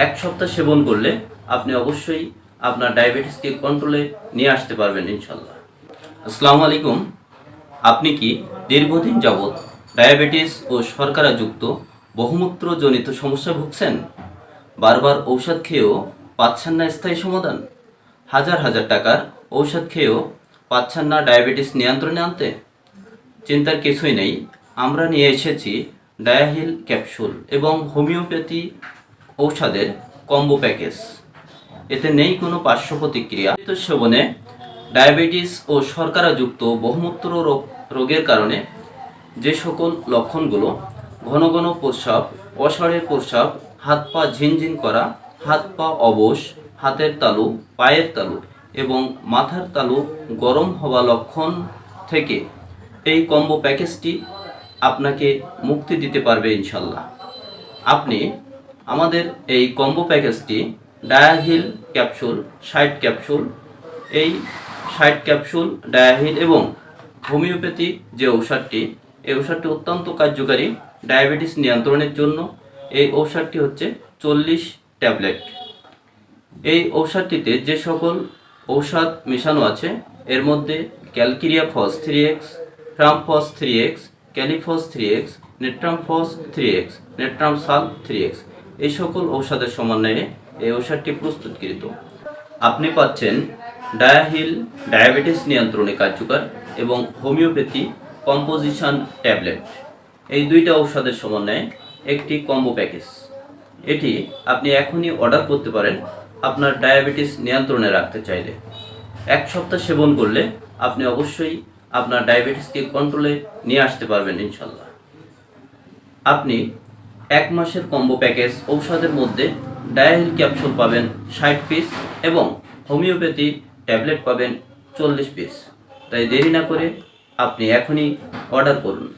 এক সপ্তাহ সেবন করলে আপনি অবশ্যই আপনার ডায়াবেটিসকে কন্ট্রোলে নিয়ে আসতে পারবেন ইনশাল্লাহ আসসালামু আলাইকুম। আপনি কি দীর্ঘদিন যাবৎ ডায়াবেটিস ও শর্করাযুক্ত বহুমূত্রজনিত সমস্যা ভুগছেন? বারবার ঔষধ খেয়েও পাচ্ছেন না স্থায়ী সমাধান? হাজার হাজার টাকার ঔষধ খেয়েও পাচ্ছেন না ডায়াবেটিস নিয়ন্ত্রণে আনতে? চিন্তার কিছুই নেই। আমরা নিয়ে এসেছি ডায়াহিল ক্যাপসুল এবং হোমিওপ্যাথি ঔষধের কম্বো প্যাকেজ এতে নেই কোনো পার্শ্ব প্রতিক্রিয়া। সেবনে ডায়াবেটিস ও শর্করাযুক্ত বহুমূত্র রোগ, রোগের কারণে যে সকল লক্ষণগুলো, ঘন ঘন প্রস্রাব, অসারের প্রস্রাব, হাত পা ঝিনঝিন করা, হাত পা অবশ, হাতের তালু, পায়ের তালু এবং মাথার তালু গরম হওয়া লক্ষণ থেকে এই কম্বো প্যাকেজটি আপনাকে মুক্তি দিতে পারবে ইনশাল্লাহ। আপনি আমাদের এই কম্বো প্যাকেজটি ডায়াহিল ক্যাপসুল ষাট ক্যাপসুল এই ষাট ক্যাপসুল ডায়াহিল এবং হোমিওপ্যাথি যে ঔষধটি, এই ঔষধটি অত্যন্ত কার্যকারী ডায়াবেটিস নিয়ন্ত্রণের জন্য। এই ঔষধটি হচ্ছে চল্লিশ ট্যাবলেট। এই ঔষধটিতে যে সকল ঔষধ মেশানো আছে, এর মধ্যে calcarea phos three X ট্রামফস three X kali phos three X natrum phos three X natrum sulph three X এই সকল ঔষধের সমন্বয়ে এই ঔষধটি প্রস্তুতকৃত। আপনি পাচ্ছেন ডায়াহিল ডায়াবেটিস নিয়ন্ত্রণে কার্যকর এবং হোমিওপ্যাথি কম্পোজিশন ট্যাবলেট। এই দুইটা ঔষধের সমন্বয়ে একটি কম্বো প্যাকেজ। এটি আপনি এখনই অর্ডার করতে পারেন আপনার ডায়াবেটিস নিয়ন্ত্রণে রাখতে চাইলে। এক সপ্তাহ সেবন করলে আপনি অবশ্যই আপনার ডায়াবেটিসকে কন্ট্রোলে নিয়ে আসতে পারবেন ইনশাল্লাহ আপনি এক মাসের কম্বো প্যাকেজ, ঔষধের মধ্যে ডায়াহিল ক্যাপসুল পাবেন ষাট পিস এবং হোমিওপ্যাথি ট্যাবলেট পাবেন চল্লিশ পিস তাই দেরি না করে আপনি এখনই অর্ডার করুন।